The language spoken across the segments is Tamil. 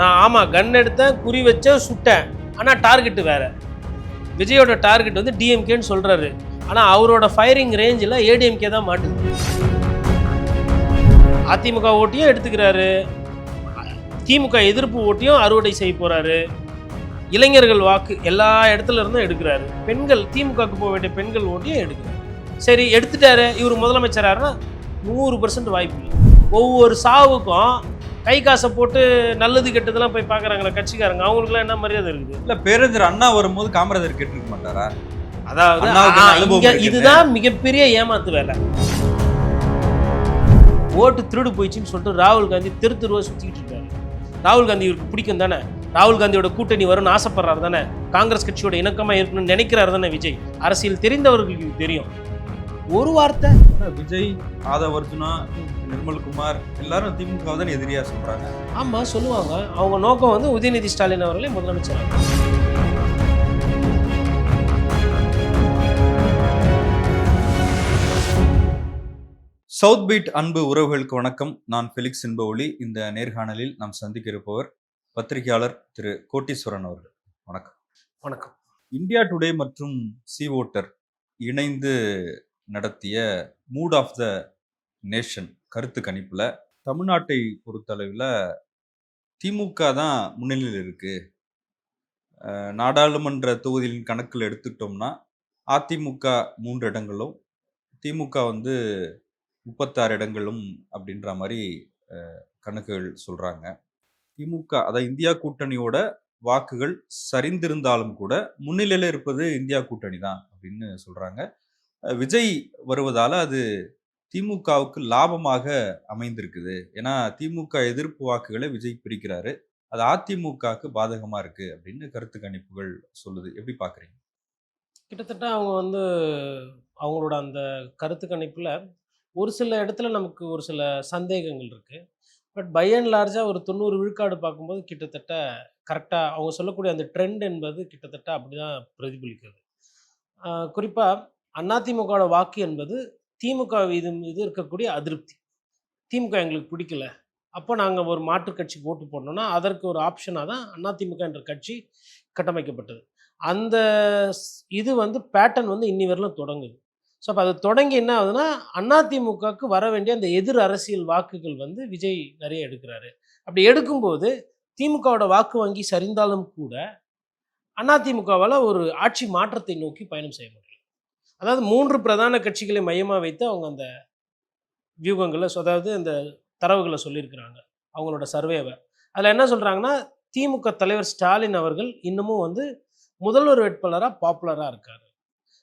நான் ஆமாம் கன் எடுத்தேன் குறி வச்சேன் சுட்டேன். ஆனால் டார்கெட்டு வேறு. விஜயோட டார்கெட் வந்து டிஎம்கேன்னு சொல்கிறாரு ஆனால் அவரோட ஃபயரிங் ரேஞ்சில் ஏடிஎம்கே தான் மாட்டுது. அதிமுக ஓட்டியும் எடுத்துக்கிறாரு. திமுக எதிர்ப்பு ஓட்டியும் அறுவடை செய்ய போகிறாரு இளைஞர்கள் வாக்கு எல்லா இடத்துல இருந்தும் எடுக்கிறாரு. பெண்கள் திமுகவுக்கு போக வேண்டிய பெண்கள் ஓட்டியும் எடுக்கிறாரு. சரி எடுத்துட்டாரு. இவர் முதலமைச்சராருன்னா நூறு பர்சன்ட் வாய்ப்பு இல்லை. ஒவ்வொரு சாவுக்கும் கை காசை போட்டு நல்லது கெட்டதெல்லாம் போய் பார்க்குறாங்களே கட்சிக்காரங்க. அவங்களுக்குலாம் என்ன மரியாதை இருக்குது? இல்ல பேரறிஞர் அண்ணா வரும்போது காமராஜர் கேட்டிருக்க மாட்டாரா? அதாவது? இதுதான் மிகப்பெரிய ஏமாத்து வேலை. ஓட்டு திருடு போயிடுச்சுன்னு சொல்லிட்டு ராகுல் காந்தி தெரு தெருவா சுத்திக்கிட்டு இருக்காரு. ராகுல் காந்தி இவருக்கு பிடிக்கும் தானே? ராகுல் காந்தியோட கூட்டணி வரும்னு ஆசைப்படுறாரு தானே? காங்கிரஸ் கட்சியோட இணக்கமா இருக்கணும்னு நினைக்கிறாரு தானே விஜய்? அரசியல் தெரிந்தவர்களுக்கு தெரியும். ஒரு வார்த்தை. விஜய் ஆதவ் அர்ஜுனா நிர்மல்குமார் எல்லாரும் திமுக தான் எதிரியா சொல்றாங்க. ஆமா சொல்லுவாங்க. அவங்க நோக்கம் வந்து உதயநிதி ஸ்டாலின் அவர்களே முதலமைச்சர்? சவுத் பீட் அன்பு உறவுகளுக்கு வணக்கம். நான் ஃபெலிக்ஸ் என்பவொளி இந்த நேர்காணலில் நாம் சந்திக்க இருப்பவர் பத்திரிகையாளர் திரு கோட்டீஸ்வரன் அவர்கள். வணக்கம். வணக்கம். இந்தியா டுடே மற்றும் சி ஓட்டர் இணைந்து நடத்திய மூட் ஆஃப் த நேஷன் கருத்து கணிப்பில் தமிழ்நாட்டை பொறுத்தளவில் திமுக தான் முன்னிலையில் இருக்குது நாடாளுமன்ற தொகுதியின் கணக்கில் எடுத்துக்கிட்டோம்னா அதிமுக மூன்று இடங்களும் திமுக வந்து முப்பத்தாறு இடங்களும் அப்படின்ற மாதிரி கணக்குகள் சொல்கிறாங்க திமுக அதாவது இந்தியா கூட்டணியோட வாக்குகள் சரிந்திருந்தாலும் கூட முன்னிலையில் இருப்பது இந்தியா கூட்டணி தான் அப்படின்னு சொல்கிறாங்க விஜய் வருவதால் அது திமுகவுக்கு லாபமாக அமைந்திருக்குது. ஏன்னா திமுக எதிர்ப்பு வாக்குகளை விஜய் பிரிக்கிறாரு. அது அதிமுகவுக்கு பாதகமாக இருக்குது அப்படின்னு கருத்து கணிப்புகள் சொல்லுது. எப்படி பார்க்குறீங்க கிட்டத்தட்ட அவங்க வந்து அவங்களோட அந்த கருத்து கணிப்பில் ஒரு சில இடத்துல நமக்கு ஒரு சில சந்தேகங்கள் இருக்குது பட் பை அண்ட் லார்ஜாக ஒரு தொண்ணூறு விழுக்காடு பார்க்கும்போது கிட்டத்தட்ட கரெக்டாக அவங்க சொல்லக்கூடிய அந்த ட்ரெண்ட் என்பது கிட்டத்தட்ட அப்படி தான் பிரதிபலிக்கிறது குறிப்பாக அதிமுகவோட வாக்கு என்பது திமுக இது மீது இருக்கக்கூடிய அதிருப்தி. திமுக எங்களுக்கு பிடிக்கல. அப்போ நாங்கள் ஒரு மாற்றுக் கட்சிக்கு ஓட்டு போடணும்னா அதற்கு ஒரு ஆப்ஷனாக தான் அதிமுக என்ற கட்சி கட்டமைக்கப்பட்டது. அந்த ஸ்- இது வந்து பேட்டர்ன் வந்து இன்னி வரலும் தொடங்குது. ஸோ அப்போ அது தொடங்கி என்ன ஆகுதுன்னா அதிமுகவுக்கு வர வேண்டிய அந்த எதிர் அரசியல் வாக்குகள் வந்து விஜய் நிறைய எடுக்கிறாரு. அப்படி எடுக்கும்போது திமுகவோட வாக்கு வங்கி சரிந்தாலும் கூட அதிமுகவால் ஒரு ஆட்சி மாற்றத்தை நோக்கி பயணம் செய்ய முடியும் அதாவது மூன்று பிரதான கட்சிகளை மையமாக வைத்து அவங்க அந்த வியூகங்களை அதாவது அந்த தரவுகளை சொல்லியிருக்கிறாங்க. அவங்களோட சர்வேவை. அதில் என்ன சொல்கிறாங்கன்னா திமுக தலைவர் ஸ்டாலின் அவர்கள் இன்னமும் வந்து முதல்வர் வேட்பாளராக பாப்புலராக இருக்கார்.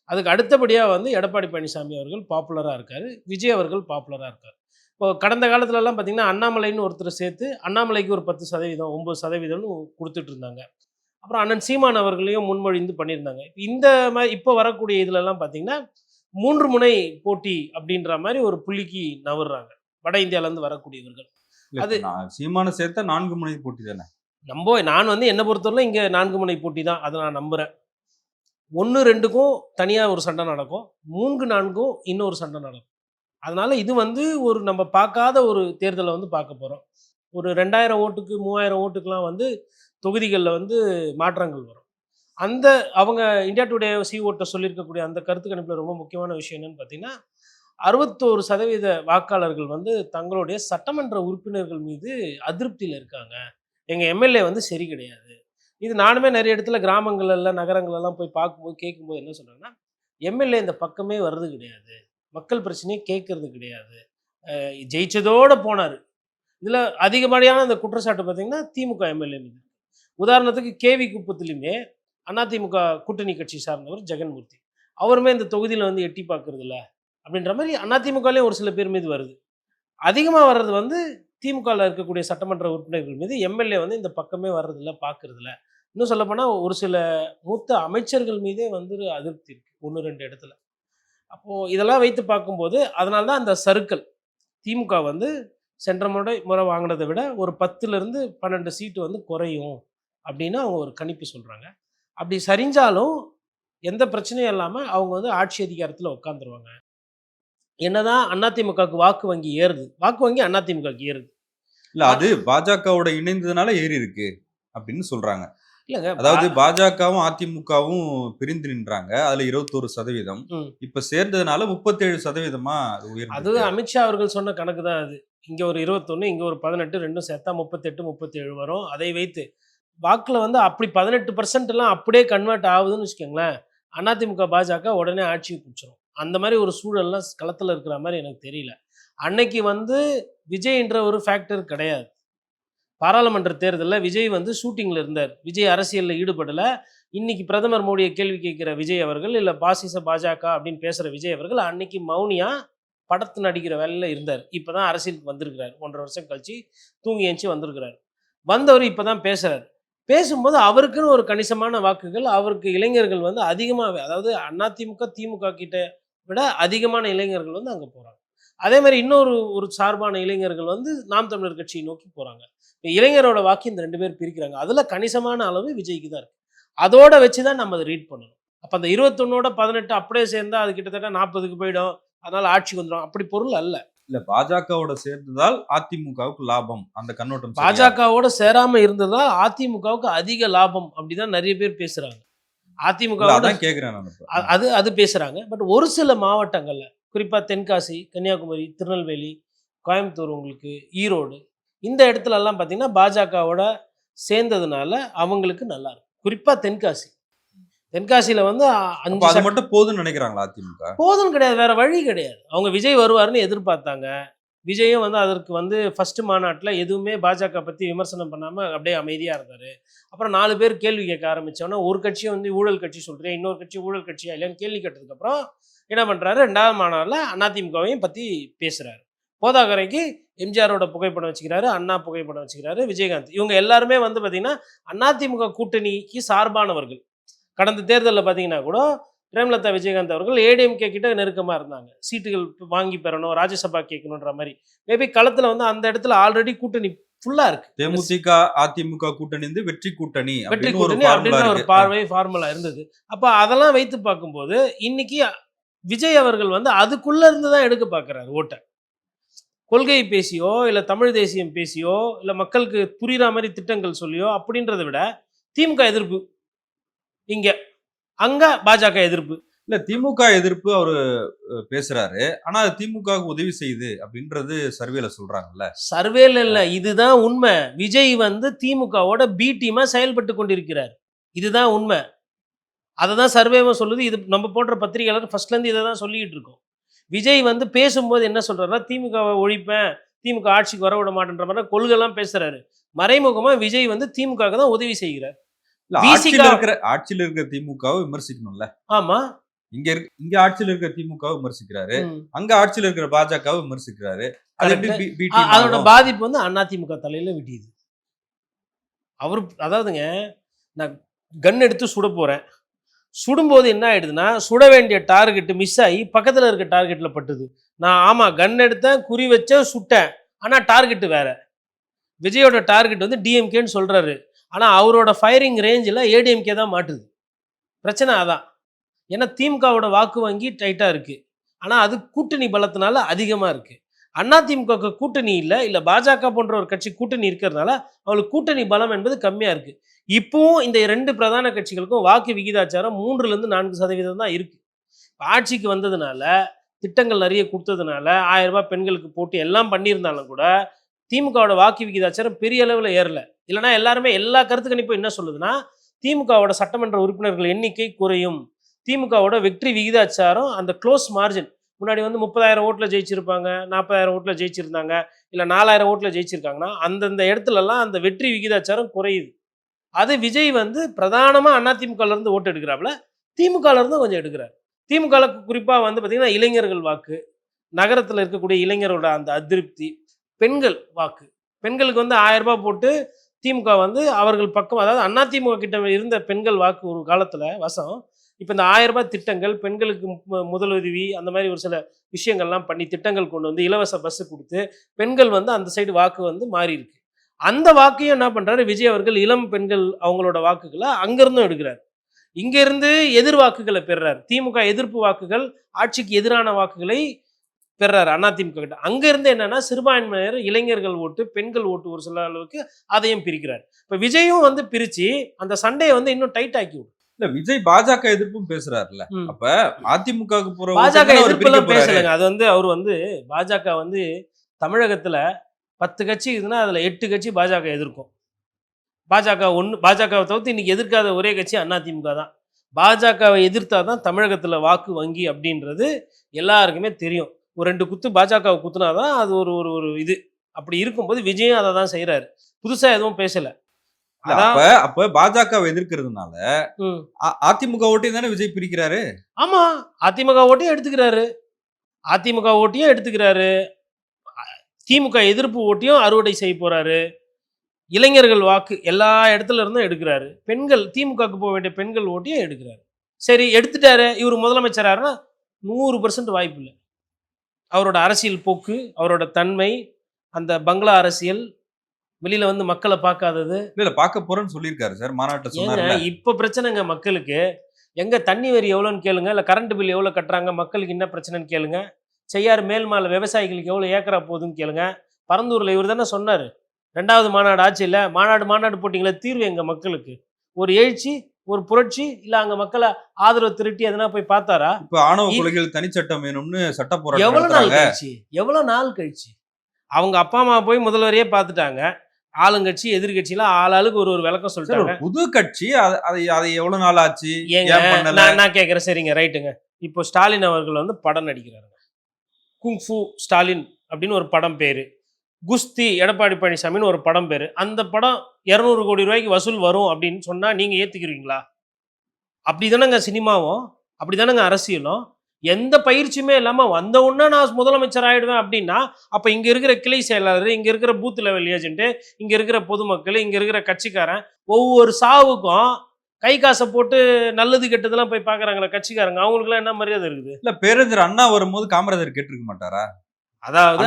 அதுக்கு அடுத்தபடியாக வந்து எடப்பாடி பழனிசாமி அவர்கள் பாப்புலராக இருக்கார். விஜய் அவர்கள் பாப்புலராக இருக்கார். இப்போ கடந்த காலத்துலலாம் பார்த்திங்கன்னா அண்ணாமலைன்னு ஒருத்தர் சேர்த்து அண்ணாமலைக்கு ஒரு பத்து சதவீதம் ஒம்பது சதவீதம்னு கொடுத்துட்டு இருந்தாங்க. அப்புறம் அண்ணன் சீமான் அவர்களையும் முன்மொழிந்து பண்ணியிருந்தாங்க. இந்த மாதிரி இப்போ வரக்கூடிய இதுலலாம் பார்த்தீங்கன்னா மூன்று முனை போட்டி அப்படின்ற மாதிரி ஒரு புள்ளிக்கு நவர்றாங்க வட இந்தியாவிலேருந்து வரக்கூடியவர்கள். அது- சீமான சேர்த்தா நான்கு முனை போட்டி தானே? நம்ப நான் வந்து என்னை பொறுத்தவரை இங்கே நான்கு முனை போட்டி தான். அதை நான் நம்புகிறேன் ஒன்று ரெண்டுக்கும் தனியாக ஒரு சண்டை நடக்கும். மூன்று நான்கும் இன்னொரு சண்டை நடக்கும். அதனால இது வந்து ஒரு நம்ம பார்க்காத ஒரு தேர்தலை வந்து பார்க்க போகிறோம் ஒரு ரெண்டாயிரம் ஓட்டுக்கு மூவாயிரம் ஓட்டுக்கெலாம் வந்து தொகுதிகளில் வந்து மாற்றங்கள் வரும். அந்த அவங்க இந்தியா டுடே சிஓட்ட சொல்லியிருக்கக்கூடிய அந்த கருத்து கணிப்பில் ரொம்ப முக்கியமான விஷயம் என்னன்னு பார்த்தீங்கன்னா அறுபத்தோரு சதவீத வாக்காளர்கள் வந்து தங்களுடைய சட்டமன்ற உறுப்பினர்கள் மீது அதிருப்தியில் இருக்காங்க. எங்கள் எம்எல்ஏ வந்து சரி கிடையாது. இது நானுமே நிறைய இடத்துல கிராமங்கள்லாம் நகரங்களெல்லாம் போய் பார்க்கும்போது கேட்கும்போது என்ன சொல்கிறேன்னா எம்எல்ஏ இந்த பக்கமே வர்றது கிடையாது. மக்கள் பிரச்சனையை கேட்கறது கிடையாது. ஜெயிச்சதோடு போனார். இதில் அதிகப்படியான அந்த குற்றச்சாட்டு பார்த்தீங்கன்னா திமுக எம்எல்ஏ மீது. உதாரணத்துக்கு கேவி குப்பத்துலையுமே அதிமுக கூட்டணி கட்சி சார்ந்தவர் ஜெகன்மூர்த்தி. அவருமே இந்த தொகுதியில் வந்து எட்டி பார்க்கறது இல்லை அப்படின்ற மாதிரி அதிமுகலேயும் ஒரு சில பேர் மீது வருது. அதிகமாக வர்றது வந்து திமுகவில் இருக்கக்கூடிய சட்டமன்ற உறுப்பினர்கள் மீது எம்எல்ஏ வந்து இந்த பக்கமே வர்றதில்ல பார்க்கறதில்ல. இன்னும் சொல்லப்போனால் ஒரு சில மூத்த அமைச்சர்கள் மீதே வந்து அதிருப்தி இருக்குது ஒன்று ரெண்டு இடத்துல. அப்போது இதெல்லாம் வைத்து பார்க்கும்போது அதனால தான் அந்த சருக்கள் திமுக வந்து சென்ற முறை முறை வாங்கினதை விட ஒரு பத்துலேருந்து பன்னெண்டு சீட்டு வந்து குறையும். அப்படின்னு அவங்க ஒரு கணிப்பு சொல்கிறாங்க அப்படி சரிஞ்சாலும் எந்த பிரச்சனையும் இல்லாமல் அவங்க வந்து ஆட்சி அதிகாரத்தில் உட்காந்துருவாங்க என்னதான் அதிமுகவுக்கு வாக்கு வங்கி ஏறுது. வாக்கு வங்கி அதிமுகவுக்கு ஏறுது. இல்ல அது பாஜகவோட இணைந்ததுனால ஏறி இருக்கு அப்படின்னு சொல்றாங்க. இல்லைங்க அதாவது பாஜகவும் அதிமுகவும் பிரிந்து நின்றாங்க. அதுல இருபத்தோரு சதவீதம். இப்ப சேர்ந்ததுனால முப்பத்தேழு சதவீதமா அது அமித்ஷா அவர்கள் சொன்ன கணக்கு தான் அது. இங்க ஒரு இருபத்தொன்னு இங்க ஒரு பதினெட்டு ரெண்டும் சேர்த்தா முப்பத்தெட்டு முப்பத்தேழு வரும். அதை வைத்து வாக்கில் வந்து அப்படி பதினெட்டு பர்சன்ட் எல்லாம் அப்படியே கன்வெர்ட் ஆகுதுன்னு வச்சுக்கோங்களேன். அதிமுக பாஜக உடனே ஆட்சியை பிடிச்சிரும். அந்த மாதிரி ஒரு சூழல்லாம் களத்தில் இருக்கிற மாதிரி எனக்கு தெரியல. அன்னைக்கு வந்து விஜய்ன்ற ஒரு ஃபேக்டர் கிடையாது. பாராளுமன்ற தேர்தலில் விஜய் வந்து ஷூட்டிங்கில் இருந்தார். விஜய் அரசியலில் ஈடுபடல. இன்னைக்கு பிரதமர் மோடியை கேள்வி கேட்கிற விஜய் அவர்கள் இல்லை பாசிச பாஜக அப்படின்னு பேசுகிற விஜய் அவர்கள் அன்னைக்கு மௌனியா படத்து நடிக்கிற வேலையில் இருந்தார். இப்போ தான் அரசியலுக்கு வந்திருக்கிறார். ஒன்றரை வருஷம் கழிச்சு தூங்கி எழுச்சி வந்திருக்கிறார். வந்தவர் இப்போ தான் பேசுகிறார் பேசும்போது அவருக்குன்னு ஒரு கணிசமான வாக்குகள் அவருக்கு இளைஞர்கள் வந்து அதிகமாகவே அதாவது அதிமுக திமுக கிட்ட விட அதிகமான இளைஞர்கள் வந்து அங்கே போகிறாங்க அதே மாதிரி இன்னொரு ஒரு சார்பான இளைஞர்கள் வந்து நாம் தமிழர் கட்சியை நோக்கி போகிறாங்க இப்போ இளைஞரோட வாக்கு இந்த ரெண்டு பேர் பிரிக்கிறாங்க. அதில் கணிசமான அளவு விஜய்க்கு தான் இருக்குது அதோட வச்சு தான் நம்ம அதை ரீட் பண்ணணும். அப்போ அந்த இருபத்தொன்னோட பதினெட்டு அப்படியே சேர்ந்தா அது கிட்டத்தட்ட நாற்பதுக்கு போயிடும். அதனால் ஆட்சிக்கு வந்துடும் அப்படி பொருள் அல்ல. இல்ல பாஜகவோட சேர்ந்ததால் அதிமுகவுக்கு லாபம். அந்த கண்ணோட்டம்? பாஜகவோட சேராம இருந்ததா அதிமுகவுக்கு அதிக லாபம் அப்படிதான் நிறைய பேர் பேசுறாங்க. அதிமுக இப்ப. அது அது பேசுறாங்க. பட் ஒரு சில மாவட்டங்கள்ல குறிப்பா தென்காசி கன்னியாகுமரி திருநெல்வேலி கோயம்புத்தூர் உங்களுக்கு ஈரோடு இந்த இடத்துல எல்லாம் பார்த்தீங்கன்னா பாஜகவோட சேர்ந்ததுனால அவங்களுக்கு நல்லா இருக்கு. குறிப்பா தென்காசி. தென்காசியில வந்து அஞ்சு அது மட்டும் போதும்னு நினைக்கிறாங்களா அதிமுக? போதும் கிடையாது வேற வழி கிடையாது. அவங்க விஜய் வருவாருன்னு எதிர்பார்த்தாங்க. விஜயும் வந்து அதற்கு வந்து ஃபர்ஸ்ட் மாநாட்டில் எதுவுமே பாஜக பற்றி விமர்சனம் பண்ணாமல் அப்படியே அமைதியாக இருந்தார். அப்புறம் நாலு பேர் கேள்வி கேட்க ஆரம்பிச்சோன்னா ஒரு கட்சியை வந்து ஊழல் கட்சி சொல்கிறேன் இன்னொரு கட்சி ஊழல் கட்சியா இல்லையான்னு கேள்வி கேட்டதுக்கப்புறம் என்ன பண்ணுறாரு ரெண்டாவது மாநாட்டில் அதிமுகவையும் பற்றி பேசுகிறாரு போதாகரைக்கு எம்ஜிஆரோட புகைப்படம் வச்சுக்கிறாரு அண்ணா புகைப்படம் வச்சுக்கிறாரு விஜயகாந்த். இவங்க எல்லாருமே வந்து பார்த்தீங்கன்னா அதிமுக கூட்டணிக்கு சார்பானவர்கள். கடந்த தேர்தலில் பார்த்தீங்கன்னா கூட பிரேமலதா விஜயகாந்த் அவர்கள் ஏடிஎம்கே கிட்ட நெருக்கமாக இருந்தாங்க. சீட்டுகள் வாங்கி பெறணும் ராஜ்யசபா கேட்கணுன்ற மாதிரி. மேபி களத்தில் வந்து அந்த இடத்துல ஆல்ரெடி கூட்டணி ஃபுல்லாக இருக்கு. தேமுதிக அதிமுக கூட்டணி வந்து வெற்றி கூட்டணி வெற்றி கூட்டணி அப்படின்ற ஒரு பார்வை ஃபார்முலா இருந்தது. அப்போ அதெல்லாம் வைத்து பார்க்கும்போது இன்னைக்கு விஜய் அவர்கள் வந்து அதுக்குள்ள இருந்து தான் எடுக்க பார்க்குறாரு ஓட்டை. கொள்கை பேசியோ இல்லை தமிழ் தேசியம் பேசியோ இல்லை மக்களுக்கு புரியுற மாதிரி திட்டங்கள் சொல்லியோ அப்படின்றத விட திமுக எதிர்ப்பு இங்க. அங்க பாஜக எதிர்ப்பு. இல்ல திமுக எதிர்ப்பு அவரு அஹ், பேசுறாரு. ஆனா அது திமுகவுக்கு உதவி செய்யுது அப்படின்றது சர்வேல சொல்றாங்கல்ல. சர்வேல இல்ல இதுதான் உண்மை. விஜய் வந்து திமுகவோட பி டீமா செயல்பட்டு கொண்டிருக்கிறார். இதுதான் உண்மை. அதை தான் சர்வேவும் சொல்லுது. இது நம்ம போன்ற பத்திரிகையாளர் ஃபர்ஸ்ட்ல இருந்து இதை தான் சொல்லிக்கிட்டு இருக்கோம். விஜய் வந்து பேசும்போது என்ன சொல்றாருன்னா திமுகவை ஒழிப்பேன் திமுக ஆட்சிக்கு வர விட மாட்டேன்ற மாதிரி கொள்கைலாம் பேசுறாரு. மறைமுகமா விஜய் வந்து திமுகவுக்கு தான் உதவி செய்கிறார். ஆட்சியில இருக்கிற ஆட்சியில இருக்கிற திமுகவை விமர்சிக்கணும்ல. ஆமா. இங்க இருக்க இங்க ஆட்சியில இருக்கிற திமுகவை விமர்சிக்கிறாரு. அங்க ஆட்சியில இருக்கிற பாஜகவை விமர்சிக்கிறாரு. அதோட? பாதிப்பு வந்து அதிமுக தலையில விட்டியது அவர் அதாவதுங்க நான் கன் எடுத்து சுட போறேன். சுடும்போது என்ன ஆயிடுதுன்னா சுட வேண்டிய டார்கெட் மிஸ் ஆகி பக்கத்துல இருக்க டார்கெட்ல பட்டுது. நான் ஆமா கன் எடுத்தேன் குறி வச்சேன் சுட்டேன். ஆனா டார்கெட் வேற. விஜயோட டார்கெட் வந்து டிஎம்கேன்னு சொல்றாரு. ஆனால் அவரோட ஃபயரிங் ரேஞ்சில் ஏடிஎம்கே தான் மாட்டுது. பிரச்சனை அதான். ஏன்னா திமுகவோட வாக்கு வங்கி டைட்டாக இருக்குது ஆனால் அது கூட்டணி பலத்தினால அதிகமாக இருக்குது அண்ணா திமுக கூட்டணி இல்லை இல்லை பாஜக போன்ற ஒரு கட்சி கூட்டணி இருக்கிறதுனால அவங்களுக்கு கூட்டணி பலம் என்பது கம்மியாக இருக்குது இப்போவும் இந்த ரெண்டு பிரதான கட்சிகளுக்கும் வாக்கு விகிதாச்சாரம் மூன்றுலேருந்து நான்கு சதவீதம் தான் இருக்குது ஆட்சிக்கு வந்ததுனால திட்டங்கள் நிறைய கொடுத்ததுனால ஆயிரம் ரூபாய் பெண்களுக்கு போட்டு எல்லாம் பண்ணியிருந்தாலும் கூட திமுகவோட வாக்கு விகிதாச்சாரம் பெரிய அளவில் ஏறல. இல்லைன்னா எல்லாருமே எல்லா கருத்து கணிப்பும் என்ன சொல்லுதுன்னா திமுகவோட சட்டமன்ற உறுப்பினர்கள் எண்ணிக்கை குறையும். திமுகவோட வெற்றி விகிதாச்சாரம் அந்த க்ளோஸ் மார்ஜின் முன்னாடி வந்து முப்பதாயிரம் ஓட்டில் ஜெயிச்சிருப்பாங்க நாற்பதாயிரம் ஓட்டில் ஜெயிச்சிருந்தாங்க இல்லை நாலாயிரம் ஓட்டில் ஜெயிச்சிருக்காங்கன்னா அந்தந்த இடத்துலலாம் அந்த வெற்றி விகிதாச்சாரம் குறையுது. அது விஜய் வந்து பிரதானமாக அண்ணா இருந்து ஓட்டு எடுக்கிறாப்புல திமுகலேருந்து கொஞ்சம் எடுக்கிறார். திமுக குறிப்பாக வந்து பார்த்திங்கன்னா இளைஞர்கள் வாக்கு நகரத்தில் இருக்கக்கூடிய இளைஞரோட அந்த அதிருப்தி பெண்கள் வாக்கு. பெண்களுக்கு வந்து ஆயிரம் ரூபாய் போட்டு திமுக வந்து அவர்கள் பக்கம் அதாவது அண்ணா திமுக கிட்ட இருந்த பெண்கள் வாக்கு ஒரு காலத்தில் வசம். இப்போ இந்த ஆயிரம் ரூபாய் திட்டங்கள் பெண்களுக்கு மு- முதலுதவி அந்த மாதிரி ஒரு சில விஷயங்கள்லாம் பண்ணி திட்டங்கள் கொண்டு வந்து இலவச பஸ் கொடுத்து பெண்கள் வந்து அந்த சைடு வாக்கு வந்து மாறி இருக்கு அந்த வாக்கையும் என்ன பண்றாரு? விஜய் அவர்கள் இளம் பெண்கள் அவங்களோட வாக்குகளை அங்கிருந்தும் எடுக்கிறார். இங்கேருந்து எதிர் வாக்குகளை பெறுறார். திமுக எதிர்ப்பு வாக்குகள் ஆட்சிக்கு எதிரான வாக்குகளை பெறாரு அதிமுக கிட்ட. அங்க இருந்து என்னன்னா சிறுபான்மையினர் இளைஞர்கள் ஓட்டு பெண்கள் ஓட்டு ஒரு சில அளவுக்கு அதையும் பிரிக்கிறார். இப்ப விஜயும் வந்து பிரிச்சு அந்த சண்டையை வந்து இன்னும் டைட் ஆக்கி விடும் இல்ல விஜய் பாஜக எதிர்ப்பும் பேசுறாருல்ல. அப்ப அதிமுகவுக்கு போற பாஜக போறாரு. பேசலைங்க. அது வந்து அவர் வந்து பாஜக வந்து தமிழகத்துல பத்து கட்சி இருக்குன்னா அதுல எட்டு கட்சி பாஜக எதிர்க்கும். பாஜக ஒன்று பாஜகவை தவிர்த்து இன்னைக்கு எதிர்க்காத ஒரே கட்சி அதிமுக தான். பாஜகவை எதிர்த்தா தான் தமிழகத்துல வாக்கு வங்கி அப்படின்றது எல்லாருக்குமே தெரியும். ஒரு ரெண்டு குத்து பாஜகவை குத்துனாதான் அது ஒரு ஒரு ஒரு இது. அப்படி இருக்கும்போது விஜயும் அதை தான் செய்றாரு. புதுசா எதுவும் பேசல. அப்ப அப்ப பாஜகவை எதிர்க்கிறதுனால அதிமுக ஓட்டையும் தானே விஜய் பிரிக்கிறாரு? ஆமா அதிமுக ஓட்டையும் எடுத்துக்கிறாரு. அதிமுக ஓட்டையும் எடுத்துக்கிறாரு. திமுக எதிர்ப்பு ஓட்டையும் அறுவடை செய்ய போறாரு. இளைஞர்கள் வாக்கு எல்லா இடத்துல இருந்தும் எடுக்கிறாரு. பெண்கள் திமுகவுக்கு போக வேண்டிய பெண்கள் ஓட்டையும் எடுக்கிறாரு. சரி எடுத்துட்டாரு. இவர் முதலமைச்சராருன்னா நூறு பர்சன்ட் வாய்ப்பு இல்லை. அவரோட அரசியல் போக்கு அவரோட தன்மை அந்த பங்களா அரசியல் வெளியில வந்து மக்களை பார்க்காதது. இல்ல பாக்க போறேன்னு சொல்லியிருக்காரு சார் மாநாட்டை ஏங்க சொன்னாருல இப்ப பிரச்சனைங்க மக்களுக்கு. எங்க தண்ணி வரி எவ்வளோன்னு கேளுங்க இல்ல கரண்ட் பில் எவ்வளவு கட்டுறாங்க மக்களுக்கு என்ன பிரச்சனைன்னு கேளுங்க. செய்யார் மேல்மால விவசாயிகளுக்கு எவ்வளவு ஏக்கரா போகுதுன்னு கேளுங்க. பரந்தூர்ல இவர் தானே சொன்னாரு. ரெண்டாவது மாநாடு ஆச்சு இல்ல மாநாடு மாநாடு போட்டிங்களே தீர்வு எங்க மக்களுக்கு. ஒரு எழுச்சி ஒரு புரட்சி இல்ல அங்க மக்களை ஆதரவு திரட்டி எதனா போய் பார்த்தாரா? இப்ப ஆணவ கொலைகள் தனிச்சட்டம் வேணும்னு சட்ட போராட்டம் எவ்வளவு நாள் கழிச்சு? எவ்வளவு நாள் கழிச்சு? அவங்க அப்பா அம்மா போய் முதல்வரையே பார்த்துட்டாங்க. ஆளுங்கட்சி எதிர்கட்சியெல்லாம் ஆளாளுக்கு ஒரு ஒரு விளக்கம் சொல்லிட்டாங்க. புது கட்சி அது- அது எவ்வளவு நாள் ஆச்சு? நான் கேட்குறேன் சரிங்க ரைட்டுங்க. இப்போ ஸ்டாலின் அவர்கள் வந்து படம் நடிக்கிறாருங்க. குங்ஃபு ஸ்டாலின் அப்படின்னு ஒரு படம் பேரு. குஸ்தி எடப்பாடி பழனிசாமின்னு ஒரு படம் பேர். அந்த படம் இரநூறு கோடி ரூபாய்க்கு வசூல் வரும் அப்படின்னு சொன்னால் நீங்கள் ஏற்றுக்கிறீங்களா அப்படி தானேங்க சினிமாவும் அப்படி தானேங்க அரசியலும். எந்த பயிற்சியுமே இல்லாமல் வந்த உடனே நான் முதலமைச்சர் ஆயிடுவேன் அப்படின்னா அப்போ இங்கே இருக்கிற கிளை செயலாளர் இங்கே இருக்கிற பூத் லெவல் ஏஜென்ட்டு இங்கே இருக்கிற பொதுமக்கள் இங்கே இருக்கிற கட்சிக்காரன் ஒவ்வொரு சாவுக்கும் கை காசை போட்டு நல்லது கெட்டதெல்லாம் போய் பார்க்குறாங்களே கட்சிக்காரங்க அவங்களுக்குலாம் என்ன மரியாதை இருக்குது? இல்லை பேரறிஞர் அண்ணா வரும்போது காமராஜர் கேட்டிருக்க மாட்டாரா? அதாவது?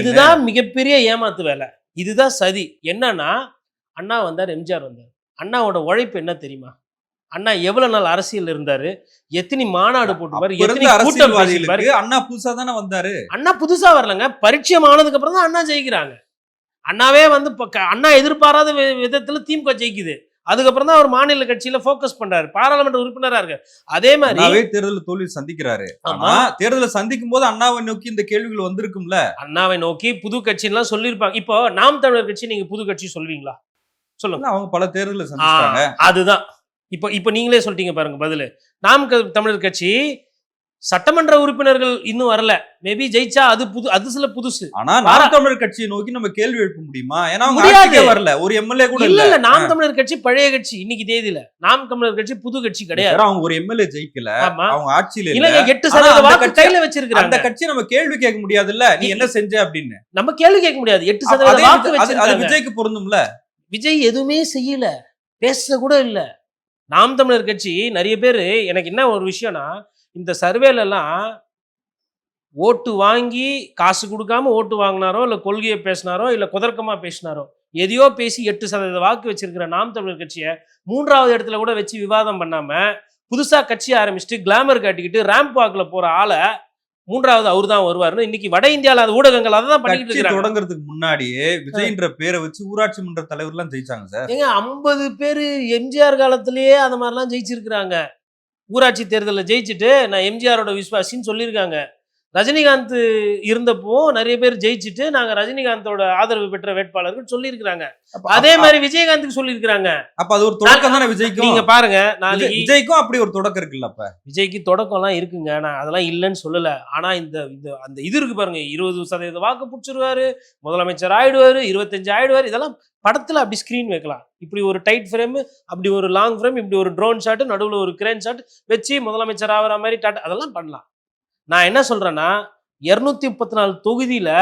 இதுதான் மிகப்பெரிய ஏமாத்து வேலை. இதுதான் சதி. என்னன்னா அண்ணா வந்தார் எம்ஜிஆர் வந்தார். அண்ணாவோட உழைப்பு என்ன தெரியுமா? அண்ணா எவ்வளவு நாள் அரசியல் இருந்தாரு? எத்தனை மாநாடு போட்டுப்பாரு எத்தனை கூட்டம் பேசியிருப்பாரு? அண்ணா புதுசா தானே வந்தாரு. அண்ணா புதுசா வரலங்க. பரிச்சயம் ஆனதுக்கு அப்புறம் தான் அண்ணா ஜெயிக்கிறாங்க. அண்ணாவே வந்து அண்ணா எதிர்பாராத விதத்துல திமுக ஜெயிக்குது. அதுக்கப்புறம் தான் அவர் மாநில கட்சியில ஃபோக்கஸ் பண்றாரு. பாராளுமன்ற உறுப்பினரா இருக்காரு. அதே மாதிரி தேர்தல் தோல்வி சந்திக்கிறாரு. ஆமா. ஆனா தேர்தலை சந்திக்கும் போது அண்ணாவை நோக்கி இந்த கேள்விகள் வந்திருக்கும்ல? அண்ணாவை நோக்கி புது கட்சின்லாம் சொல்லியிருப்பாங்க. இப்போ நாம் தமிழர் கட்சி நீங்க புது கட்சி சொல்வீங்களா சொல்லுங்க. அவங்க பல தேர்தலை சந்திச்சாங்க அதுதான். இப்போ இப்போ நீங்களே சொல்லிட்டீங்க பாருங்க பதில். நாம் தமிழர் கட்சி சட்டமன்ற உறுப்பினர்கள் இன்னும் வரல. மேபி ஜெயிச்சா அது புது அது சில புதுசு. ஆனா நாம் தமிழர் கட்சியை நோக்கி நம்ம கேள்வி எழுப்ப முடியுமா? ஏன்னா முடியாது. வரல. ஒரு எம்எல்ஏ கூட இல்ல. இல்ல இல்ல நாம் தமிழர் கட்சி பழைய கட்சி. இன்னைக்கு தேதியில. நாம் தமிழர் கட்சி புது கட்சி கிடையாது. அவங்க ஒரு எம்எல்ஏ ஜெயிக்கல. அவங்க ஆட்சியில இல்ல. இல்ல எட்டு சதவீத அந்த வாக்கு கையில அந்த வச்சிருக்காங்க கட்சி நம்ம கேள்வி கேட்க முடியாதுல்ல. நீ என்ன செஞ்ச அப்படின்னு. நம்ம கேள்வி கேட்க முடியாது. எட்டு சதவீத வாக்கு அது- விஜய்க்கு பொருந்தும்ல? விஜய் எதுவுமே செய்யல. பேச கூட இல்ல. நாம் தமிழர் கட்சி நிறைய பேர் எனக்கு என்ன ஒரு விஷயம்னா இந்த சர்வேல எல்லாம் ஓட்டு வாங்கி காசு கொடுக்காம ஓட்டு வாங்கினாரோ இல்ல கொள்கையை பேசினாரோ இல்ல குதர்க்கமா பேசினாரோ எதையோ பேசி எட்டு சதவீத வாக்கு வச்சிருக்கிற நாம் தமிழர் கட்சியை மூன்றாவது இடத்துல கூட வச்சு விவாதம் பண்ணாம புதுசா கட்சி ஆரம்பிச்சுட்டு கிளாமர் காட்டிக்கிட்டு ரேம்ப் வாக்ல போற ஆளை மூன்றாவது அவர் தான் வருவாருன்னு இன்னைக்கு வட இந்தியால அது ஊடகங்கள் அதை தான் பண்ணிட்டு இருக்காங்க தொடங்குறதுக்கு முன்னாடியே விஜய்ன்ற பேரை வச்சு ஊராட்சி மன்ற தலைவர் எல்லாம் ஜெயிச்சாங்க சார். ஏங்க ஐம்பது பேர் எம்ஜிஆர் காலத்திலேயே அந்த மாதிரிலாம் ஜெயிச்சிருக்கிறாங்க. ஊராட்சி தேர்தலில் ஜெயிச்சுட்டு நான் எம்ஜிஆரோட விஸ்வாசின்னு சொல்லியிருக்காங்க. ரஜினிகாந்த் இருந்தப்போ நிறைய பேர் ஜெயிச்சுட்டு நாங்க ரஜினிகாந்தோட ஆதரவு பெற்ற வேட்பாளர்கள் சொல்லியிருக்கிறாங்க. அதே மாதிரி விஜயகாந்துக்கு சொல்லியிருக்கிறாங்க. அப்ப அது ஒரு தொடக்கம் தானே விஜய்க்கும்? நீங்க பாருங்க நாளைக்கு விஜய்க்கும் அப்படி ஒரு தொடக்கம் இருக்குல்ல அப்ப? விஜய்க்கு தொடக்கம்லாம் இருக்குங்க. நான் அதெல்லாம் இல்லைன்னு சொல்லல. ஆனா இந்த இந்த அந்த இது இருக்கு பாருங்க. இருபது சதவீத வாக்கு பிடிச்சிருவாரு முதலமைச்சர் ஆயிடுவாரு இருபத்தஞ்சு ஆயிடுவாரு. இதெல்லாம் படத்துல அப்படி ஸ்கிரீன் வைக்கலாம். இப்படி ஒரு டைட் ஃப்ரேம் அப்படி ஒரு லாங் ஃப்ரேம் இப்படி ஒரு ட்ரோன் ஷாட் நடுவுல ஒரு கிரேன் ஷாட் வச்சு முதலமைச்சர் ஆகிற மாதிரி டாட் அதெல்லாம் பண்ணலாம். நான் என்ன சொல்கிறேன்னா இரநூத்தி முப்பத்தி நாலு தொகுதியில்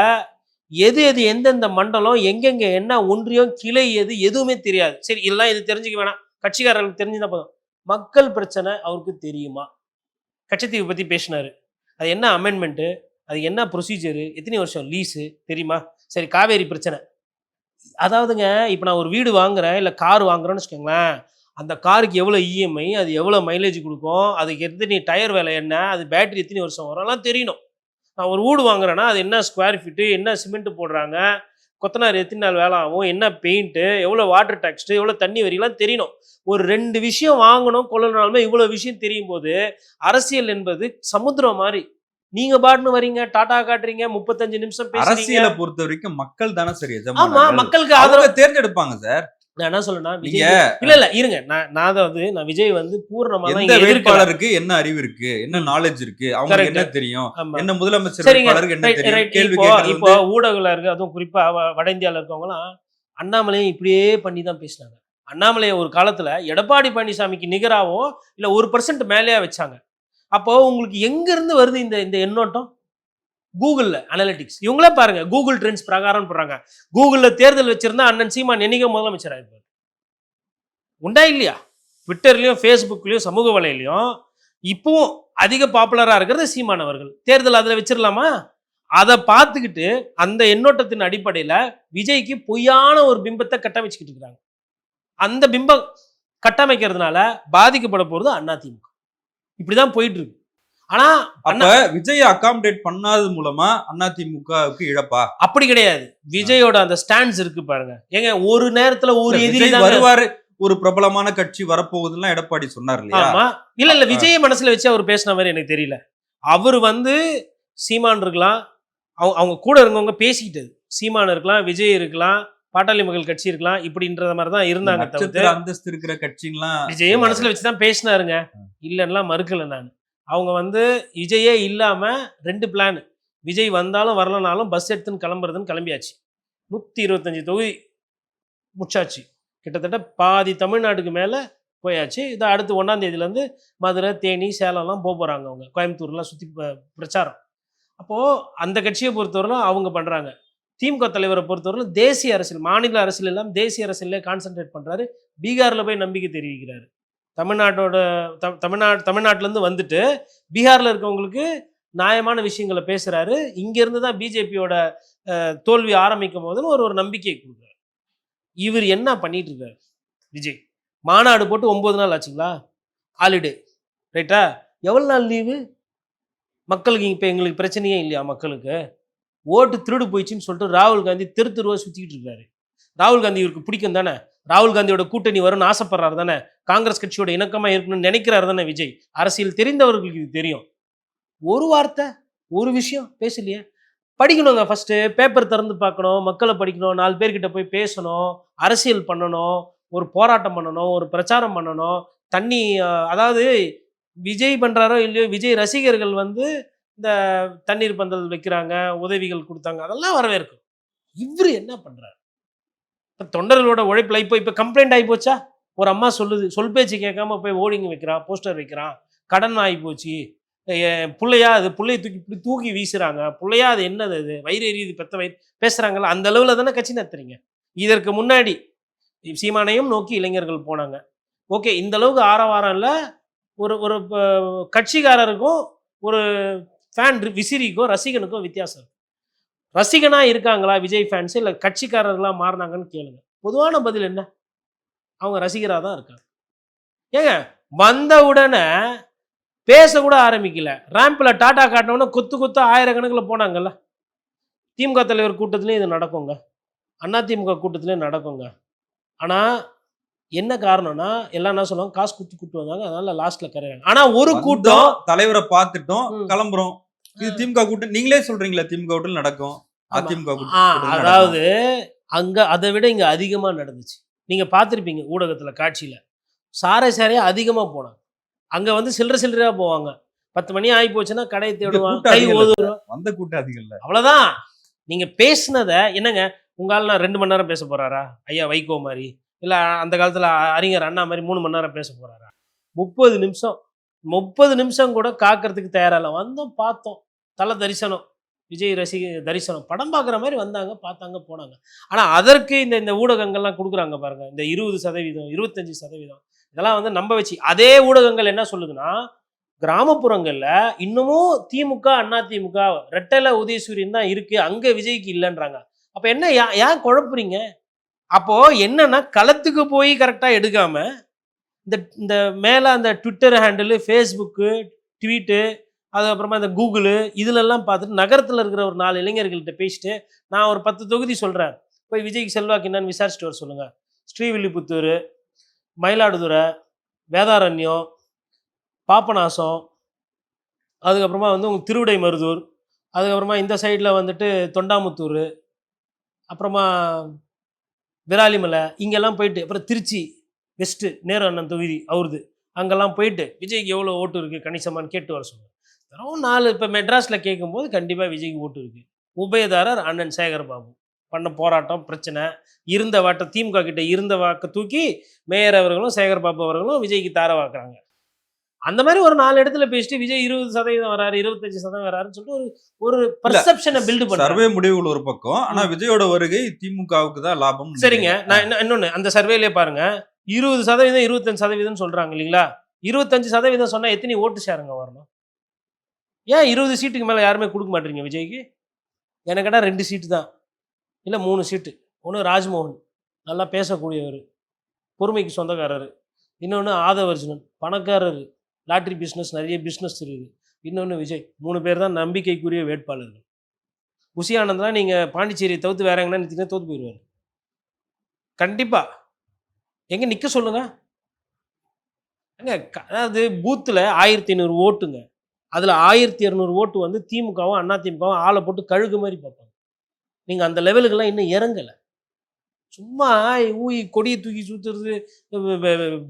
எது எது எந்தெந்த மண்டலம் எங்கெங்கே என்ன ஒன்றியம் கிளை எது எதுவுமே தெரியாது. சரி இதெல்லாம் இது தெரிஞ்சுக்க வேணாம். கட்சிக்காரர்களுக்கு தெரிஞ்சுதான் போதும். மக்கள் பிரச்சனை அவருக்கு தெரியுமா? கட்சத்தீவு பற்றி பேசினாரு. அது என்ன அமெண்ட்மெண்ட்டு அது என்ன ப்ரொசீஜரு எத்தனை வருஷம் லீஸு தெரியுமா? சரி காவேரி பிரச்சனை. அதாவதுங்க இப்போ நான் ஒரு வீடு வாங்குறேன் இல்லை கார் வாங்குறேன்னு வச்சுக்கோங்களேன். அந்த காருக்கு எவ்வளோ இஎம்ஐ அது எவ்வளோ மைலேஜ் கொடுக்கும் அதுக்கு எத்தனை டயர் விலை என்ன அது பேட்டரி எத்தனை வருஷம் வரும் எல்லாம் தெரியணும். நான் ஒரு வீடு வாங்குறேன்னா அது என்ன ஸ்கொயர் ஃபீட்டு என்ன சிமெண்ட் போடுறாங்க கொத்தனார் எத்தனை நாள் வேலை ஆகும் என்ன பெயிண்ட்டு எவ்வளோ வாட்டர் டேக்ஸ்ட்டு எவ்வளோ தண்ணி வரிலாம் தெரியணும். ஒரு ரெண்டு விஷயம் வாங்கணும் கொள்ளனாலுமே இவ்வளோ விஷயம் தெரியும் போது அரசியல் என்பது சமுத்திரம் மாதிரி நீங்க பாட்டுன்னு வரீங்க டாடா காட்டுறீங்க முப்பத்தஞ்சு நிமிஷம் அரசியலை பொறுத்த வரைக்கும் மக்கள் தானே சரி ஆமா. மக்களுக்கு ஆதரவு தேர்ந்தெடுப்பாங்க சார். நான் என்ன நீங்க விஜய் இல்ல இல்ல இருங்க. நான் நான் அதாவது நான் விஜய் வந்து பூர்ணமா எந்த வேட்பாளருக்கு என்ன அறிவு இருக்கு? என்ன நாலேஜ் இருக்கு? அவங்களுக்கு Correct. என்ன தெரியும்? என்ன முதலமைச்சர் வேட்பாளருக்கு என்ன தெரியும்? கேள்வி இப்போ ஊடகங்கள இருக்கு. அதுவும் குறிப்பா வட இந்தியால இருக்கவங்கலாம் அண்ணாமலையை இப்படியே பண்ணி தான் பேசினாங்க. அண்ணாமலையை ஒரு காலத்துல எடப்பாடி பழனிசாமிக்கு நிகராவோ இல்ல ஒரு பர்சன்ட் மேலேயா வச்சாங்க. அப்போ உங்களுக்கு எங்க இருந்து வருது இந்த இந்த எண்ணோட்டம்? கூகுளில் அனலிட்டிக்ஸ் இவங்களே பாருங்க கூகுள் ட்ரெண்ட்ஸ் பிரகாரம் போடுறாங்க. கூகுளில் தேர்தல் வச்சிருந்தா அண்ணன் சீமான் என்னைக்கு முதலமைச்சர் ஆயிருப்பார் உண்டா இல்லையா? ட்விட்டர்லேயும் ஃபேஸ்புக்லேயும் சமூக வலையிலையும் இப்போவும் அதிக பாப்புலராக இருக்கிறது சீமான் அவர்கள். தேர்தல் அதில் வச்சிடலாமா அதை பார்த்துக்கிட்டு அந்த எண்ணோட்டத்தின் அடிப்படையில் விஜய்க்கு பொய்யான ஒரு பிம்பத்தை கட்டமைச்சுக்கிட்டு இருக்கிறாங்க. அந்த பிம்பம் கட்டமைக்கிறதுனால பாதிக்கப்பட போகிறது அதிமுக இப்படிதான் போயிட்டு இருக்கு. ஆனா அப்ப விஜய் அகாமடேட் பண்ணாதது மூலமா அதிமுகவுக்கு இழப்பா? அப்படி கிடையாது. விஜயோட அந்த ஸ்டாண்ட்ஸ் இருக்கு பாருங்க. ஏங்க ஒரு நேரத்துல ஒரு எதிரி வருவாரு ஒரு பிரபலமான கட்சி வரப்போகுதுன்னு எடப்பாடி சொன்னார் இல்லையா? இல்ல இல்ல. விஜய மனசுல வச்சு அவர் பேசின மாதிரி எனக்கு தெரியல. அவர் வந்து சீமான் இருக்கலாம் அவங்க அவங்க கூட இருக்கவங்க பேசிக்கிட்டது. சீமான் இருக்கலாம் விஜய் இருக்கலாம் பாட்டாளி மக்கள் கட்சி இருக்கலாம் இப்படின்ற மாதிரி தான் இருந்தாங்க அந்தஸ்து இருக்கிற கட்சிங்களாம் விஜயே மனசுல வச்சுதான் பேசினாருங்க. இல்லைன்னா மறுக்கல நான். அவங்க வந்து விஜயே இல்லாமல் ரெண்டு பிளான் விஜய் வந்தாலும் வரலனாலும் பஸ் எடுத்துன்னு கிளம்புறதுன்னு கிளம்பியாச்சு. நூற்றி இருபத்தஞ்சி தொகுதி முடிச்சாச்சு. கிட்டத்தட்ட பாதி தமிழ்நாட்டுக்கு மேலே போயாச்சு. இது அடுத்து ஒன்றாந்தேதியிலேருந்து மதுரை தேனி சேலம்லாம் போக போகிறாங்க அவங்க. கோயம்புத்தூர்லாம் சுற்றி பிரச்சாரம். அப்போது அந்த கட்சியை பொறுத்தவரையிலும் அவங்க பண்ணுறாங்க திமுக தலைவரை பொறுத்தவரையிலும் தேசிய அரசியல் மாநில அரசியல் எல்லாம் தேசிய அரசியலே கான்சென்ட்ரேட் பண்ணுறாரு பீகாரில் போய் நம்பிக்கை தெரிவிக்கிறாரு. தமிழ்நாட்டோட த தமிழ்நாடு தமிழ்நாட்டிலேருந்து வந்துட்டு பீகாரில் இருக்கவங்களுக்கு நியாயமான விஷயங்களை பேசுகிறாரு இங்கேருந்து தான் பிஜேபியோட தோல்வி ஆரம்பிக்கும் போதுன்னு ஒரு ஒரு நம்பிக்கை கொடுக்குறாரு. இவர் என்ன பண்ணிட்டு இருக்காரு விஜய் மாநாடு போட்டு ஒம்பது நாள் ஆச்சுங்களா? ஹாலிடே ரைட்டா? எவ்வளோ நாள் லீவு? மக்களுக்கு இப்போ எங்களுக்கு பிரச்சனையே இல்லையா மக்களுக்கு? ஓட்டு திருடு போயிடுச்சுன்னு சொல்லிட்டு ராகுல் காந்தி தெரு தெருவாக சுற்றிக்கிட்டு இருக்காரு. ராகுல் காந்தி இவருக்கு பிடிக்கும் தானே ராகுல் காந்தியோட கூட்டணி வரும்னு ஆசைப்படுறாரு தானே? காங்கிரஸ் கட்சியோட இணக்கமாக இருக்கணும்னு நினைக்கிறாரு தானே விஜய்? அரசியல் தெரிந்தவர்களுக்கு இது தெரியும். ஒரு வார்த்தை ஒரு விஷயம் பேசலையே. படிக்கணுங்க ஃபஸ்ட்டு பேப்பர் திறந்து பார்க்கணும் மக்களை படிக்கணும் நாலு பேர்கிட்ட போய் பேசணும் அரசியல் பண்ணணும் ஒரு போராட்டம் பண்ணணும் ஒரு பிரச்சாரம் பண்ணணும். தண்ணி அதாவது விஜய் பண்ணுறாரோ இல்லையோ விஜய் ரசிகர்கள் வந்து இந்த தண்ணீர் பந்தல் வைக்கிறாங்க உதவிகள் கொடுத்தாங்க அதெல்லாம் வரவேற்கும். இவர் என்ன பண்ணுறாரு தொண்டர்களோட உழைப்பில் இப்போ இப்போ கம்ப்ளைண்ட் ஆகி போச்சா? ஒரு அம்மா சொல்லுது சொல் பேச்சு கேட்காம போய் ஓடிங் வைக்கிறான் போஸ்டர் வைக்கிறான் கடன் ஆகி போச்சு. பிள்ளையா அது பிள்ளைய தூக்கி இப்படி தூக்கி வீசுறாங்க. பிள்ளையா அது என்னது அது? வயிறு எரியுது பெத்த வயிறு பேசுறாங்கல்ல அந்த அளவில் தானே கட்சி நடத்துறீங்க? இதற்கு முன்னாடி சீமானையும் நோக்கி இளைஞர்கள் போனாங்க. ஓகே இந்த அளவுக்கு ஆரவாரம் இல்லை. ஒரு ஒரு கட்சிக்காரருக்கும் ஒரு ஃபேன் விசிறிக்கும் ரசிகனுக்கும் வித்தியாசம் இருக்கு ரசிகனா இருக்காங்களா விஜய் ஃபேன்ஸ் இல்லை கட்சிக்காரர்களா மாறினாங்கன்னு கேளுங்க. பொதுவான பதில் என்ன? அவங்க ரசிகராக தான் இருக்காங்க. ஏங்க வந்த உடனே பேச கூட ஆரம்பிக்கல. ரேம்பில் டாட்டா காட்டினோன்னே கொத்து கொத்து ஆயிரக்கணக்கில் போனாங்கல்ல. திமுக தலைவர் கூட்டத்துலேயும் இது நடக்குங்க. அண்ணா திமுக கூட்டத்துலேயும் நடக்குங்க. ஆனால் என்ன காரணம்னா எல்லாம் என்ன சொல்லுவாங்க? காசு குத்து கூட்டு வந்தாங்க அதனால லாஸ்ட்ல கரையாங்க ஆனா ஒரு கூட்டம் தலைவரை பார்த்துட்டோம். கிளம்புறோம். இது திமுக கூட்டம் நீங்களே சொல்றீங்களா திமுக கூட்டம் நடக்கும். அதிமுக. அதாவது அங்க அதை விட இங்க அதிகமா நடந்துச்சு. நீங்க பார்த்திருப்பீங்க ஊடகத்துல காட்சியில. சாரை சாரையா அதிகமா போனாங்க. அங்க வந்து சில்லற சில்லறையா போவாங்க. பத்து மணி ஆகி போச்சுன்னா கடையை தேடுவான் கூட்டம் கை ஓதுவான். வந்த இல்ல. அவ்வளவுதான். நீங்க பேசுனத என்னங்க உங்களால நான் ரெண்டு மணி நேரம் பேச போறாரா? ஐயா வைகோ மாதிரி. இல்ல அந்த காலத்துல அறிஞர் அண்ணா மாதிரி மூணு மணி நேரம் பேச போறாரா? முப்பது நிமிஷம். முப்பது நிமிஷம் கூட காக்கிறதுக்கு தயாரா வந்தோம் பார்த்தோம். தலை தரிசனம். விஜய் ரசிக தரிசனம். படம் பார்க்குற மாதிரி வந்தாங்க பார்த்தாங்க போனாங்க. ஆனால் அதற்கு இந்த இந்த ஊடகங்கள்லாம் கொடுக்குறாங்க பாருங்க. இந்த இருபது சதவீதம் இருபத்தஞ்சி சதவீதம் இதெல்லாம் வந்து நம்ப வச்சு. அதே ஊடகங்கள் என்ன சொல்லுதுன்னா கிராமப்புறங்களில் இன்னமும் திமுக அண்ணா திமுக ரெட்டல உதயசூரியன் தான் இருக்குது அங்கே விஜய்க்கு இல்லைன்றாங்க. அப்போ என்ன யா- ஏன் குழப்புறீங்க? அப்போது என்னன்னா களத்துக்கு போய் கரெக்டாக எடுக்காமல் இந்த இந்த மேலே அந்த ட்விட்டர் ஹேண்டில் ஃபேஸ்புக்கு ட்வீட்டு அதுக்கப்புறமா இந்த கூகுளு இதுலெல்லாம் பார்த்துட்டு நகரத்தில் இருக்கிற ஒரு நாலு இளைஞர்கள்ட்ட பேசிட்டு நான் ஒரு பத்து தொகுதி சொல்கிறேன் போய் விஜய்க்கு செல்வாக்கு என்னன்னு விசாரிச்சுட்டு வர சொல்லுங்கள் ஸ்ரீவில்லிபுத்தூர் மயிலாடுதுறை வேதாரண்யம் பாப்பநாசம் அதுக்கப்புறமா வந்து உங்கள் திருவிடை மருதூர் அதுக்கப்புறமா இந்த சைடில் வந்துட்டு தொண்டாமுத்தூர் அப்புறமா விராலிமலை இங்கெல்லாம் போயிட்டு அப்புறம் திருச்சி வெஸ்ட்டு நேரு அண்ணன் தொகுதி அவருது. அங்கெல்லாம் போயிட்டு விஜய்க்கு எவ்வளோ ஓட்டு இருக்குது கணிசமான்னு கேட்டு வர சொல்லுங்கள் வெறும் நாலு இப்போ மெட்ராஸில் கேட்கும்போது கண்டிப்பாக விஜய்க்கு ஓட்டு இருக்குது உபயதாரர் அண்ணன் சேகர் பாபு பண்ண போராட்டம் பிரச்சனை. இருந்த வாட்டை திமுக கிட்ட இருந்த வாக்கை தூக்கி மேயர் அவர்களும் சேகர் பாபு அவர்களும் விஜய்க்கு தார வாக்குறாங்க. அந்த மாதிரி ஒரு நாலு இடத்துல பேசிட்டு விஜய் இருபது சதவீதம் வராரு இருபத்தஞ்சு சதவீதம் வராருன்னு சொல்லிட்டு ஒரு ஒரு பர்செப்ஷனை பில்டு சர்வே பண்ணுறாங்க முடிவுகள் ஒரு பக்கம். ஆனா விஜயோட வருகை திமுகவுக்கு தான் லாபம் சரிங்க. நான் இன்னும் இன்னொன்று அந்த சர்வேலே பாருங்க. இருபது சதவீதம் இருபத்தஞ்சு சதவீதம் சொல்கிறாங்க இல்லைங்களா? இருபத்தஞ்சு சதவீதம் சொன்னால் எத்தனை ஓட்டு சேருங்க வரணும்? ஏன் இருபது சீட்டுக்கு மேலே யாருமே கொடுக்க மாட்டீங்க விஜய்க்கு? எனக்கு ரெண்டு சீட்டு தான். இல்லை மூணு சீட்டு. ஒன்று ராஜ்மோகன். நல்லா பேசக்கூடியவர். பொறுமைக்கு சொந்தக்காரர். இன்னொன்று ஆதவர்ஜுனன். பணக்காரர். லாட்ரி பிஸ்னஸ் நிறைய பிஸ்னஸ் இருக்குது. இன்னொன்று விஜய். மூணு பேர் தான் நம்பிக்கைக்குரிய வேட்பாளர்கள். உசி ஆனந்த்லாம் நீங்கள் பாண்டிச்சேரியை தவிர்த்து வேற எங்கன்னா நிறுத்தினா தோற்று போயிடுவார் கண்டிப்பாக எங்கே நிற்க சொல்லுங்க? ஏங்க க- அதாவது பூத்தில் ஆயிரத்தி ஐநூறு ஓட்டுங்க. அதில் ஆயிரத்தி இரநூறு ஓட்டு வந்து திமுகவும் அண்ணா திமுகவும் ஆளை போட்டு கழுகு மாதிரி பார்ப்பாங்க. நீங்கள் அந்த லெவலுக்கெல்லாம் இன்னும் இறங்கலை. சும்மா ஊய் கொடியை தூக்கி சுற்றுறது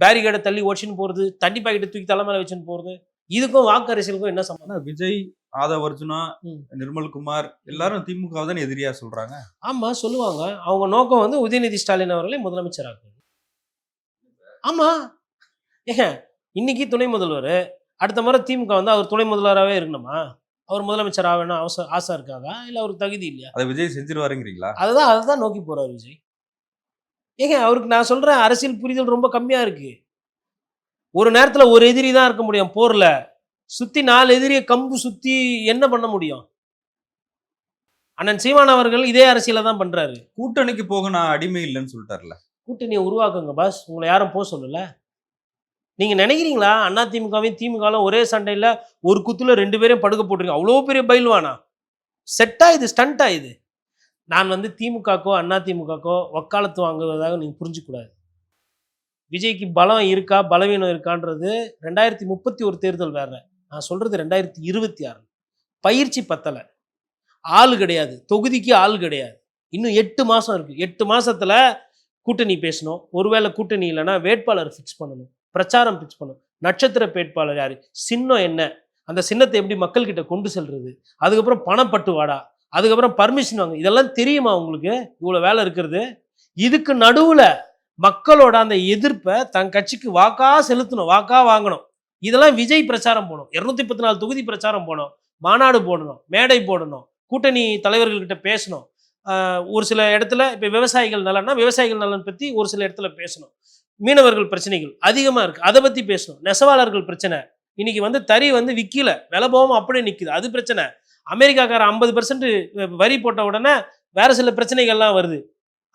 பேரிகேடை தள்ளி ஓடிச்சுன்னு போகிறது தண்ணி பாக்கெட்டை தூக்கி தலைமையில வச்சுன்னு போகிறது இதுக்கும் வாக்கு அரசியலுக்கும் என்ன சம்பந்தம்? விஜய் ஆதவ் அர்ஜுனா. நிர்மல்குமார் எல்லாரும் திமுக தான் எதிரியா சொல்றாங்க. ஆமாம் சொல்லுவாங்க. அவங்க நோக்கம் வந்து உதயநிதி ஸ்டாலின் அவர்களை முதலமைச்சராக்குது ஆமாம் ஏங்க இன்னைக்கு துணை முதல்வர் அடுத்த முறை திமுக வந்து அவர் துணை முதல்வராகவே இருக்கணுமா? அவர் முதலமைச்சர் ஆகணும் அவசர ஆசை இருக்காதா? இல்லை அவருக்கு தகுதி இல்லையா? அதை விஜய் செஞ்சிருவாருங்கிறீங்களா? அதுதான் அதை தான் நோக்கி போறாரு விஜய். ஏங்க அவருக்கு நான் சொல்றேன் அரசியல் புரிதல் ரொம்ப கம்மியா இருக்கு. ஒரு நேரத்துல ஒரு எதிரி தான் இருக்க முடியும் போர்ல. சுத்தி நாலு எதிரியை கம்பு சுத்தி என்ன பண்ண முடியும்? அண்ணன் சீமான் அவர்கள் இதே அரசியலை தான் பண்றாரு. கூட்டணிக்கு போக நான் அடிமை இல்லைன்னு சொல்லிட்டார்ல. கூட்டணியை உருவாக்குங்க பாஸ் உங்களை யாரும் போக சொல்லலை. நீங்கள் நினைக்கிறீங்களா? அண்ணா திமுகவையும் திமுகலாம் ஒரே சண்டையில் ஒரு குத்துல ரெண்டு பேரையும் படுக்க போட்டிருக்கீங்க. அவ்வளோ பெரிய பயில்வானா? செட்டா இது? ஸ்டண்டா இது? நான் வந்து திமுகக்கோ அண்ணா திமுகக்கோ வக்காலத்து வாங்குவதாக நீங்கள் புரிஞ்சுக்கூடாது விஜய்க்கு பலம் இருக்கா? பலவீனம் இருக்கான்றது ரெண்டாயிரத்தி முப்பத்தி ஒரு தேர்தல் வேற. நான் சொல்கிறது ரெண்டாயிரத்தி இருபத்தி ஆறு பயிற்சி பத்தலை. ஆள் கிடையாது. தொகுதிக்கு ஆள் கிடையாது. இன்னும் எட்டு மாதம் இருக்குது எட்டு மாதத்தில் கூட்டணி பேசணும். ஒருவேளை கூட்டணி இல்லைன்னா வேட்பாளர் ஃபிக்ஸ் பண்ணணும். பிரச்சாரம் ஃபிக்ஸ் பண்ணணும். நட்சத்திர வேட்பாளர் யார்? சின்னம் என்ன? அந்த சின்னத்தை எப்படி மக்கள்கிட்ட கொண்டு செல்றது? அதுக்கப்புறம் பணப்பட்டுவாடா அதுக்கப்புறம் பர்மிஷன் வாங்க. இதெல்லாம் தெரியுமா உங்களுக்கு? இவ்வளோ வேலை இருக்கிறது. இதுக்கு நடுவில் மக்களோட அந்த எதிர்ப்பை தன் கட்சிக்கு வாக்கா செலுத்தணும். வாக்கா வாங்கணும். இதெல்லாம் விஜய் பிரச்சாரம் போகணும் இரநூத்தி பத்து நாலு தொகுதி பிரச்சாரம் போகணும் மாநாடு போடணும். மேடை போடணும். கூட்டணி தலைவர்கள்கிட்ட பேசணும். ஒரு சில இடத்துல இப்போ விவசாயிகள் நலன்னா விவசாயிகள் நலன் பற்றி ஒரு சில இடத்துல பேசணும். மீனவர்கள் பிரச்சனைகள் அதிகமாக இருக்குது அதை பற்றி பேசணும். நெசவாளர்கள் பிரச்சனை. இன்னைக்கு வந்து தறி வந்து விற்கல விலை போகாமல் அப்படியே நிற்குது அது பிரச்சனை. அமெரிக்காக்கார ஐம்பது பர்சன்ட் வரி போட்ட உடனே வேறு சில பிரச்சனைகள்லாம் வருது.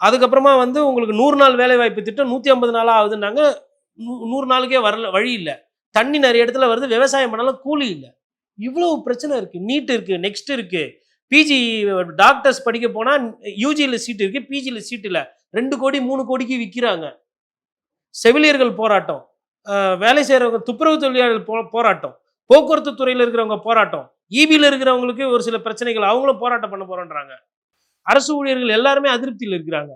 அதுக்கப்புறமா வந்து உங்களுக்கு நூறு நாள் வேலைவாய்ப்பு திட்டம் நூற்றி ஐம்பது நாளாக ஆகுதுன்னாங்க. நூறு நாளுக்கே வரல வழி இல்லை. தண்ணி நிறைய இடத்துல வருது. விவசாயம் பண்ணாலும் கூலி இல்லை. இவ்வளோ பிரச்சனை இருக்குது நீட் இருக்குது நெக்ஸ்ட் இருக்குது பிஜி டாக்டர்ஸ் படிக்க போனால் யூஜியில் சீட்டு இருக்குது பிஜியில் சீட்டு இல்லை. ரெண்டு கோடி மூணு கோடிக்கு விற்கிறாங்க செவிலியர்கள் போராட்டம். வேலை செய்கிறவங்க துப்புரவு தொழிலாளர்கள் போ போராட்டம். போக்குவரத்து துறையில் இருக்கிறவங்க போராட்டம். ஈபியில் இருக்கிறவங்களுக்கு ஒரு சில பிரச்சனைகள் அவங்களும் போராட்டம் பண்ண போகிறோன்றாங்க அரசு ஊழியர்கள் எல்லாருமே அதிருப்தியில் இருக்கிறாங்க.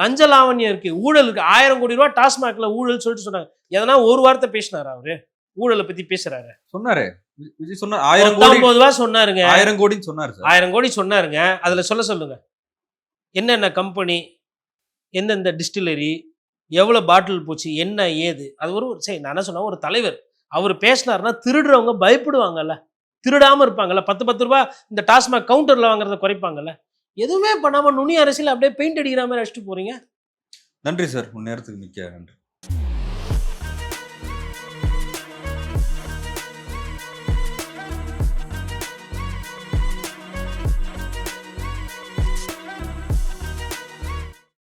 லஞ்ச லாவண்யம் இருக்குது ஊழல் இருக்குது ஆயிரம் கோடி ரூபா டாஸ்மாகில் ஊழல் சொல்லிட்டு சொன்னாங்க. எதனா ஒரு வார்த்தை பேசினார் அவரு? ஊழலை பற்றி பேசுகிறாரு சொன்னார். விஜய் சொன்னார் ஆயிரம் கோடி பத்தொன்பது ரூபா சொன்னாருங்க. ஆயிரம் கோடின்னு சொன்னாரு ஆயிரம் கோடி சொன்னாருங்க. அதுல சொல்ல சொல்லுங்க. என்னென்ன கம்பெனி எந்தெந்த டிஸ்டிலரி எவ்வளோ பாட்டில் போச்சு என்ன ஏது? அது ஒரு சரி நான் என்ன சொன்னா ஒரு தலைவர். அவர் பேசினாருன்னா திருடுறவங்க பயப்படுவாங்கல்ல. திருடாம இருப்பாங்கல்ல. பத்து பத்து ரூபா இந்த டாஸ்மாக் கவுண்டர்ல வாங்குறத குறைப்பாங்கல்ல. எதுவுமே பண்ணாம நுனி அரசியல் அப்படியே பெயிண்ட் அடிக்கிற மாதிரி அடிச்சுட்டு போறீங்க? நன்றி சார். உன் நேரத்துக்கு மிக்க நன்றி.